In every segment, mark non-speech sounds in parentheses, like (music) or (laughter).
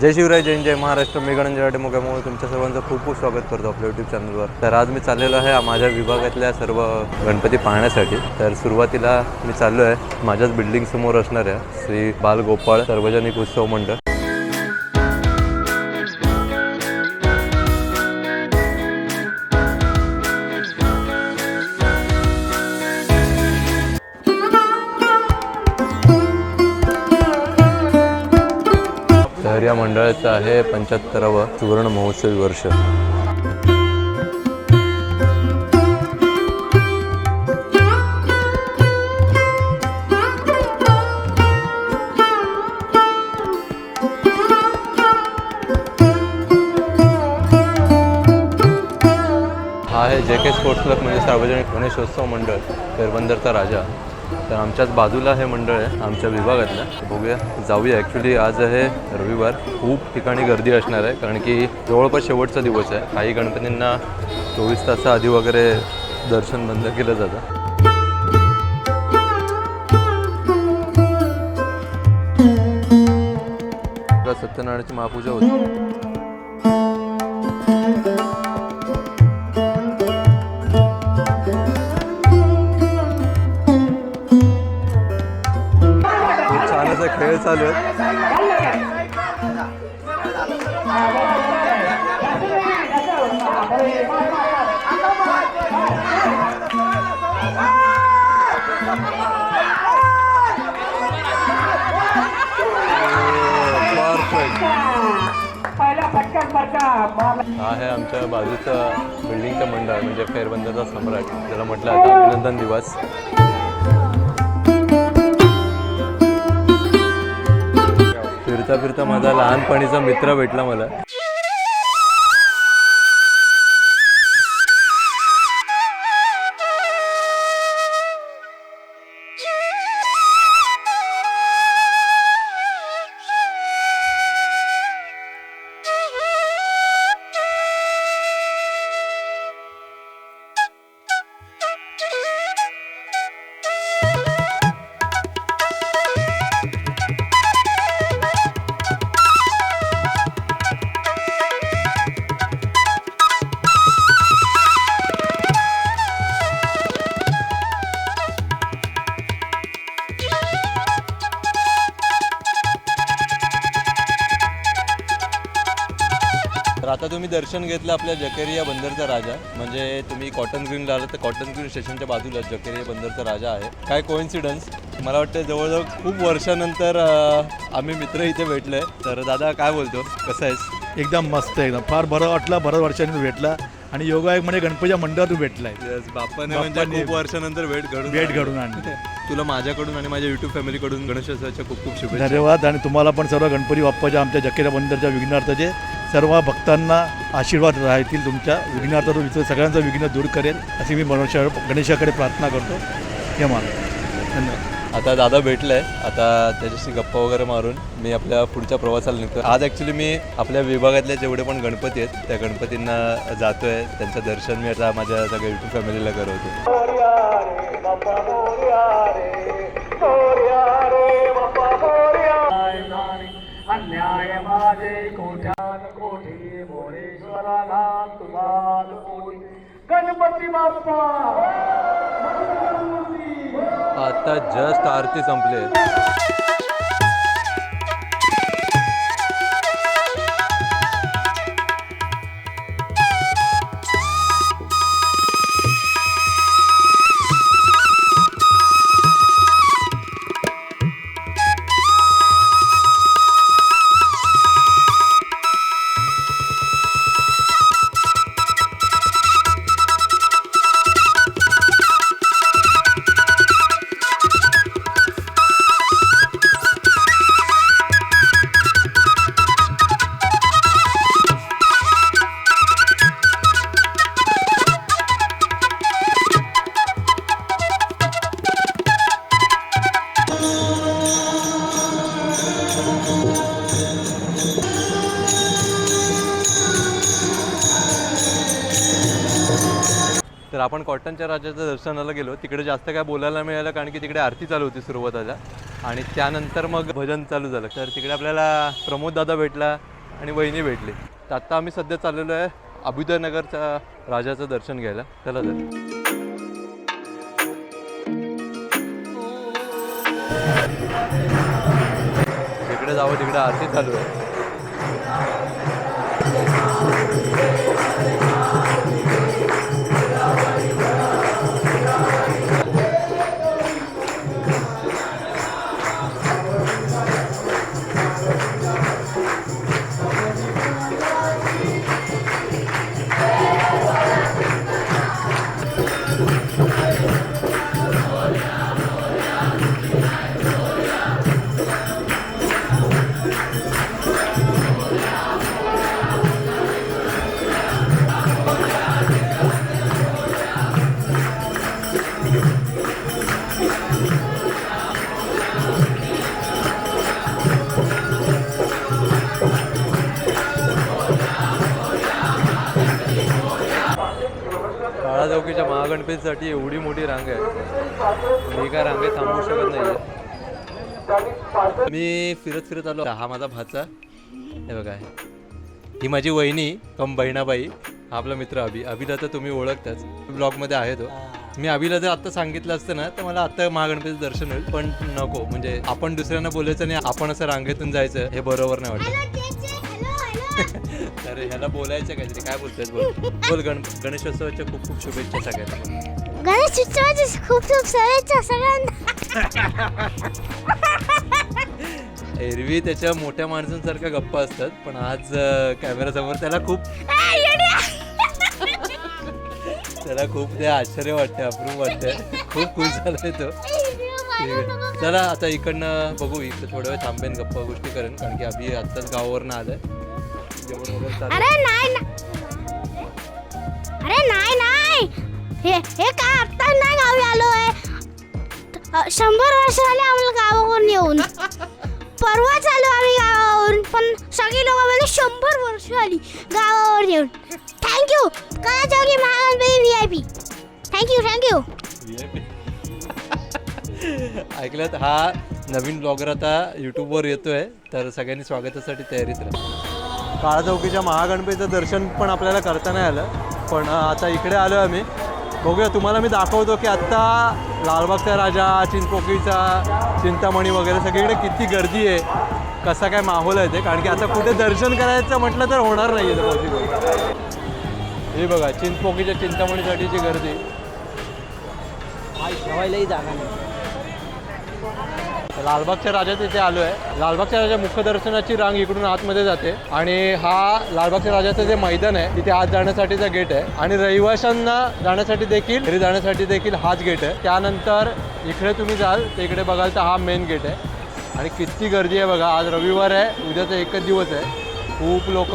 जय शिवराय जैन जय महाराष्ट्र. मी गणंजय मुगामुळे तुमच्या सर्वांचं खूप खूप स्वागत करतो आपल्या यूट्यूब चॅनलवर तर आज मी चाललेलो आहे माझ्या विभागातल्या सर्व गणपती पाहण्यासाठी. तर सुरुवातीला मी चाललो आहे माझ्याच बिल्डिंग समोर असणाऱ्या श्री बालगोपाळ सार्वजनिक उत्सव मंडळ. या मंडळाचं आहे पंच्याहत्तरावं सुवर्ण महोत्सवी वर्ष. हा आहे जे के स्पोर्ट्स क्लब म्हणजे सार्वजनिक गणेशोत्सव मंडळ पेरबंदरचा राजा. तर आमच्याच बाजूला हे मंडळ आहे आमच्या विभागातलं. बघूया जाऊया. ॲक्च्युली आज आहे रविवार. खूप ठिकाणी गर्दी असणार आहे कारण की जवळपास शेवटचा दिवस आहे. काही गणपतींना चोवीस तासाआधी वगैरे दर्शन बंद केलं जातं. आता सत्यनारायणाची महापूजा होती. खेळ चालू आहे? हा आहे आमच्या बाजूचं बिल्डिंगचं मंडळ म्हणजे फेरबंदरचा सम्राट. ज्याला म्हटलं आता अभिनंदन दिवस. फिरता फिरता माझा लहानपणीचा मित्र भेटला मला. तर आता तुम्ही दर्शन घेतलं आपल्या जकेरिया बंदरचा राजा. म्हणजे तुम्ही कॉटन ग्रीन आलात तर कॉटन ग्रीन स्टेशनच्या बाजूला जकेरिया बंदरचा राजा आहे. काय कोइन्सिडन्स मला वाटतं जवळजवळ खूप वर्षानंतर आम्ही मित्र इथे भेटलोय. तर दादा काय बोलतो? कसं आहेस? एकदम मस्त एकदम. फार बरं वाटलं बऱ्याच वर्षांनी भेटला. आणि योगायोग म्हणजे गणपतीच्या मंडळातून भेटलाय. बाप्पाने म्हणजे बाप्पाने- खूप वर्षानंतर भेट घडून भेट आणली. घडून आणली. (laughs) तुला माझ्याकडून आणि माझ्या युट्यूब फॅमिलीकडून गणेशोत्सवाच्या खूप खूप शुभेच्छा. धन्यवाद. आणि तुम्हाला पण सर्व गणपती बाप्पाच्या आमच्या जकेरा बंदरच्या विघ्नार्थाचे सर्व भक्तांना आशीर्वाद राहतील तुमच्या. विघ्नार्थातून विचार सगळ्यांचं विघ्न दूर करेल. अशी मी गणेशा गणेशाकडे प्रार्थना करतो. हे मान धन्यवाद. आता दादा भेटलाय आता त्याच्याशी गप्पा वगैरे मारून मी आपल्या पुढच्या प्रवासाला निघतो आज ॲक्च्युली मी आपल्या विभागातले जेवढे पण गणपती आहेत त्या गणपतींना जातोय. त्यांचं दर्शन मी आता माझ्या सगळ्या युट्यूब फॅमिलीला करवतो गणपती बाप्पा! आता जस्ट आरती संपली. आपण कॉटनच्या राजाच्या दर्शनाला गेलो तिकडे जास्त काय बोलायला मिळालं कारण की तिकडे आरती चालू होती सुरुवातीला. आणि त्यानंतर मग भजन चालू झालं. तर तिकडे आपल्याला प्रमोद दादा भेटला आणि वहिनी भेटली. तर आत्ता आम्ही सध्या चाललेलो आहे अभ्युदयनगरच्या राजाचं दर्शन घ्यायला. चला तर. जिकडे जावं तिकडे आरती चालू आहे. महागणपतीसाठी एवढी मोठी रांग आहे. मी काय रांगेत थांबवू शकत नाही मी फिरत फिरत आलो. हा माझा भाचा. हे बघा. ही माझी वहिनी कम बहिणाबाई हा आपला मित्र अभि. अभिला तर तुम्ही ओळखताच. ब्लॉगमध्ये आहे तो. मी अभिला जर आत्ता सांगितलं असतं ना तर मला आत्ता महागणपतीचं दर्शन होईल. पण नको. म्हणजे आपण दुसऱ्यांना बोलायचं आणि आपण असं रांगेतून जायचं. हे बरोबर नाही वाटत. तर ह्याला बोलायचं काहीतरी काय बोलतोय बोल. बोल गण गणेशोत्सवाच्या खूप खूप शुभेच्छा सगळ्यांना. गणेश उत्सवाची खूप खूप शुभेच्छा सगळ्यांना. एरवी त्याच्या मोठ्या माणसांसारख्या गप्पा असतात पण आज अं, कॅमेरासमोर त्याला खूप! त्याला खूप ते आश्चर्य वाटते अप्रूप वाटते खूप खुश झालाय तो. चला आता इकडनं बघू इकडे थोड्या वेळ थांबेन गप्पा गोष्टी करेन कारण की अभि आत्ताच गावावरनं आलाय. अरे नाही ना अरे नाही नाही. हे हे काय आत्ता नाही गावी आलो आहे. शंभर वर्ष झाले आम्हाला गावावरून येऊन. परवाच आलो आम्ही गावावरून पण सगळी लोक म्हणजे शंभर वर्ष आली गावावर येऊन. Thank you Kala Chowki Mahaganpati V I P thank you thank you ऐकल्यात हा नवीन ब्लॉगर आता यूट्यूबवर येतोय तर सगळ्यांनी स्वागतासाठी तयारीत राहा. काळा चौकीच्या महागणपतीचं दर्शन पण आपल्याला करता नाही आलं. पण आता इकडे आलो आम्ही. बघूया तुम्हाला मी दाखवतो की आत्ता लालबागचा राजा चिंचपोकीचा चिंतामणी वगैरे सगळीकडे किती गर्दी आहे कसा काय माहोल आहे ते. कारण की आता कुठे दर्शन करायचं म्हटलं तर होणार नाही आहे पॉसिबल हे बघा चिंचपोकीच्या चिंतामणीसाठीची गर्दी. जागा नाही. लालबागच्या राजा तिथे आलो आहे लालबागच्या राजा मुखदर्शनाची रांग इकडून आतमध्ये जाते. आणि हा लालबागच्या राजाचं जे मैदान आहे तिथे आत जाण्यासाठीचा गेट आहे. आणि रहिवाशांना जाण्यासाठी देखील घरी जाण्यासाठी देखील हाच गेट आहे. त्यानंतर इकडे तुम्ही जाल तर इकडे बघाल तर हा मेन गेट आहे. आणि किती गर्दी आहे बघा आज रविवार आहे उद्याचा एकच दिवस आहे. खूप लोक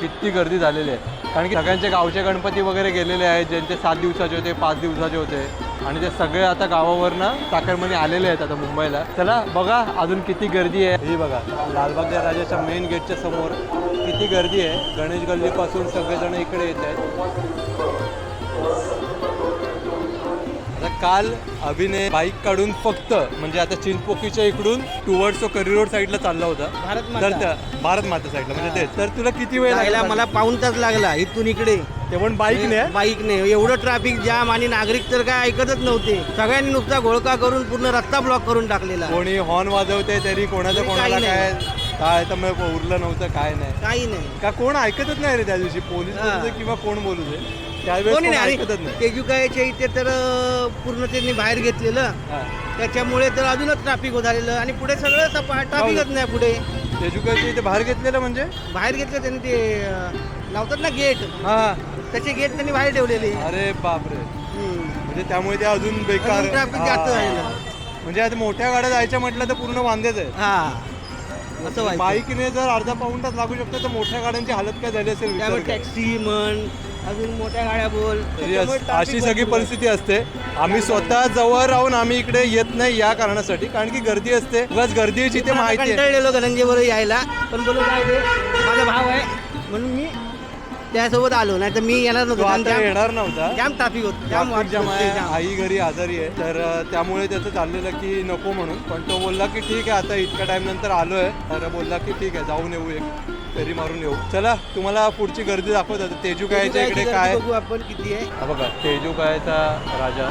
किती गर्दी झालेली आहे कारण की सगळ्यांचे गावचे गणपती वगैरे गेलेले आहेत ज्यांचे सात दिवसाचे होते पाच दिवसाचे होते. आणि ते सगळे आता गावावरनं चाकरमणी आलेले आहेत आता मुंबईला. चला बघा अजून किती गर्दी आहे. ही बघा लालबागच्या राजाच्या मेन गेटच्या समोर किती गर्दी आहे. गणेश गल्लीपासून सगळेजण इकडे येत आहेत. आता काल अभिनय बाईक काढून फक्त म्हणजे आता चिंचपोकीच्या इकडून टुवर्ड्स तो करी रोड साईडला चालला होता. भारत माता. तर त्या- भारत माता साईडला म्हणजे ते तर तुला किती वेळ लागला? मला पाऊन तास लागला इथून इकडे. ते पण बाईकने बाईकने एवढं ट्रॅफिक जाम आणि नागरिक तर काय ऐकतच नव्हते. सगळ्यांनी नुसता घोळका करून पूर्ण रस्ता ब्लॉक करून टाकलेला. कोणी हॉर्न वाजवते तरी कोणाचं तरी कोणाला काही काय. काय तर मग उरलं नव्हतं काय नाही. काही नाही. का कोण ऐकतच नाही रे त्या दिवशी? पोलीस हा. बोलू दे किंवा कोण बोलू दे? त्यावेळेस कोणी कोण नाही ऐकतच नाही. तेजुकायाच्या इथे तर अं, पूर्ण त्यांनी बाहेर घेतलेलं. हा. त्याच्यामुळे तर अजूनच ट्रॅफिक झालेलं आणि पुढे सगळं ट्रॅफिकच नाही पुढे. तेजुकाच्या इथे बाहेर घेतलेलं म्हणजे? बाहेर घेतलं त्यांनी ते अं, लावतात ना गेट हा. त्याचे गेट त्यांनी बाहेर ठेवलेले. अरे बापरे. म्हणजे त्यामुळे ते अजून बेकार. अजून traffic जास्त हा. झालेलं. म्हणजे आता मोठ्या गाड्या जायच्या म्हटलं तर पूर्ण वांदेच आहे हा. असं व्हायचं. बाईकने जर अर्धा पाऊण तास लागू शकतो तर मोठ्या गाड्यांची हालत काय झाली असेल विचार त्यामुळे कर. टॅक्सी म्हण अजून मोठ्या गाड्या बोल. त्याच्यामुळे traffic अशी सगळी भरपूर. परिस्थिती असते. आम्ही स्वतः जवळ राहून आम्ही इकडे येत नाही या कारणासाठी कारण की गर्दी असते. उगाच गर्दी जिथे आता माहिती आहे. कंटाळलेलो यायला पण बोलू काय ते माझा भाव आहे. म्हणून मी त्यासोबत आलो नाही तर मी येणार तो नव्हतो आता येणार नव्हता. जाम ट्राफिक होत. जाम ट्रॅफिक जाम आहे जाम. आई घरी आजारी आहे. तर अ, त्यामुळे त्याचं चाललेलं की नको म्हणून. पण तो बोलला की ठीक आहे आता इतक्या टाइम नंतर आलोय. तर बोलला की ठीक आहे जाऊन येऊ एक. फेरी मारून येऊ. चला तुम्हाला पुढची गर्दी दाखवत आता तेजू कायच्या इकडे काय बघू आपण किती आहे. हा बघा तेजू कायचा राजा?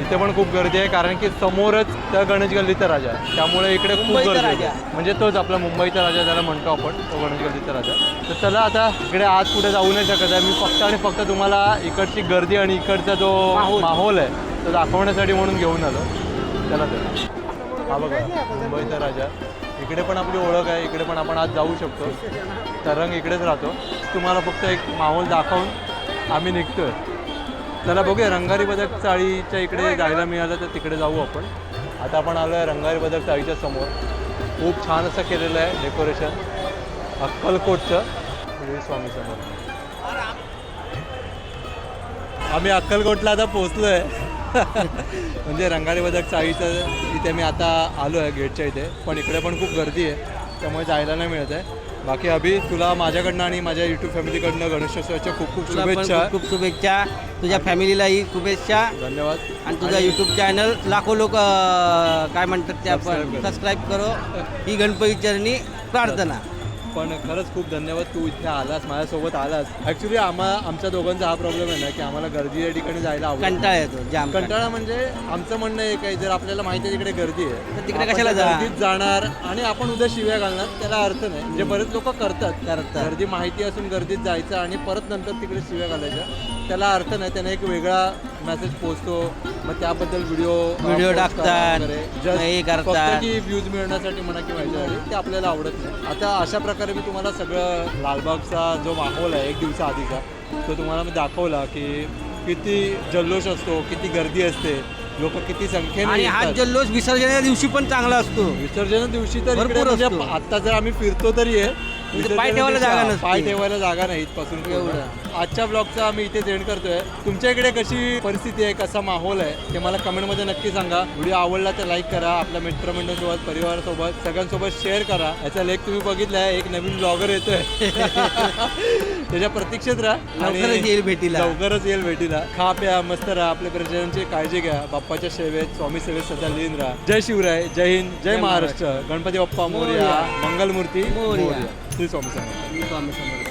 इथे पण खूप गर्दी आहे कारण की समोरच त्या गणेश गल्लीचा राजा आहे. त्यामुळे इकडे खूप गर्दी. आहे म्हणजे तोच आपला मुंबईचा राजा त्याला म्हणतो आपण तो गणेश गल्लीचा राजा. तर चला आता इकडे आज पुढे जाऊ नाही शकत आहे. मी फक्त आणि फक्त तुम्हाला इकडची गर्दी आणि इकडचा जो माहोल आहे तो दाखवण्यासाठी म्हणून घेऊन आलो. चला तर. हा बघा मुंबईचा राजा. इकडे पण आपली ओळख आहे इकडे पण आपण आज जाऊ शकतो. तरंग इकडेच राहतो. तुम्हाला फक्त एक माहोल दाखवून आम्ही निघतोय. चला बघूया रंगारी बदक चाळीच्या इकडे जायला मिळालं तर तिकडे जाऊ आपण. आता आपण आलो आहे रंगारी बदक चाळीच्या समोर. खूप छान असं केलेलं आहे डेकोरेशन. अक्कलकोटचं. श्री स्वामी समोर आम्ही अक्कलकोटला आता पोहोचलो आहे (laughs) म्हणजे रंगारी बदक चाळीचं इथे मी आता आलो आहे गेटच्या इथे. पण इकडे पण खूप गर्दी आहे. त्यामुळे जायला नाही मिळत आहे. बाकी अभि तुला माझ्याकडनं आणि माझ्या यूट्यूब फॅमिलीकडनं गणेशोत्सवाच्या खूप खूप तुला पण शुभेच्छा. खूप खूप शुभेच्छा. तुझ्या फॅमिलीलाही शुभेच्छा. धन्यवाद. आणि तुझा युट्यूब चॅनल लाखो लोक काय म्हणतात ते आपण Subscribe करो. सबस्क्राईब करो. ही गणपती चरणी प्रार्थना. पण खरंच खूप धन्यवाद तू इथे आलास माझ्यासोबत आलास. ॲक्च्युली आम्हा आमच्या दोघांचा हा प्रॉब्लेम आहे ना की आम्हाला गर्दी या ठिकाणी जायला आवडत कंटाळा येतो जाम कंटाळा. म्हणजे आमचं म्हणणं एक आहे जर आपल्याला माहिती आहे तिकडे गर्दी आहे तर तिकडे कशाला जा? गर्दीत जाणार आणि आपण उद्या शिव्या घालणार त्याला अर्थ नाही. म्हणजे बरेच लोक करतात. करतात. गर्दी माहिती असून गर्दीत जायचं आणि परत नंतर तिकडे शिव्या घालायच्या. त्याला अर्थ नाही त्याने एक वेगळा मेसेज पोचतो मग त्याबद्दल व्हिडिओ Video टाकतात, हे करतात. की व्ह्यूज मिळण्यासाठी म्हणा किंवा ह्याच्यासाठी ते आपल्याला आवडत नाही आता अशा प्रकारे मी तुम्हाला सगळं लालबागचा जो माहोल आहे एक दिवसा आधीचा तो तुम्हाला मी दाखवला की किती जल्लोष असतो किती गर्दी असते लोक किती संख्येने आणि हा येतात. जल्लोष विसर्जनाच्या दिवशी पण चांगला असतो विसर्जन दिवशी तर भरपूर इकडे म्हणजे असतो. आता जर आम्ही फिरतो तरी आहे पाय ठेवायला जागा नसते. पाय ठेवायला जागा नाही इथपासून पूर्ण. एवढं. आजच्या ब्लॉगचा आम्ही इथे एंड करतोय. तुमच्या इकडे कशी परिस्थिती आहे कसा माहोल आहे ते मला कमेंटमध्ये नक्की सांगा. व्हिडिओ आवडला तर लाईक करा आपल्या मित्रमंडळासोबत परिवारासोबत सगळ्यांसोबत शेअर करा. याचा लेख तुम्ही बघितलाय एक नवीन ब्लॉगर येतोय. (laughs) त्याच्या प्रतीक्षेत राहा. आणि लवकरच येईल भेटीला. लवकरच येईल भेटीला. खा प्या मस्त राहा. आपल्या प्रजनांची काळजी घ्या. बाप्पाच्या सेवेत स्वामी सेवेत सदा लीन राहा. जय शिवराय जय हिंद जय महाराष्ट्र. गणपती बाप्पा मोर्या. मंगलमूर्ती मोरया. मोरया. श्री स्वामी समर्थ स्वामी समर्थ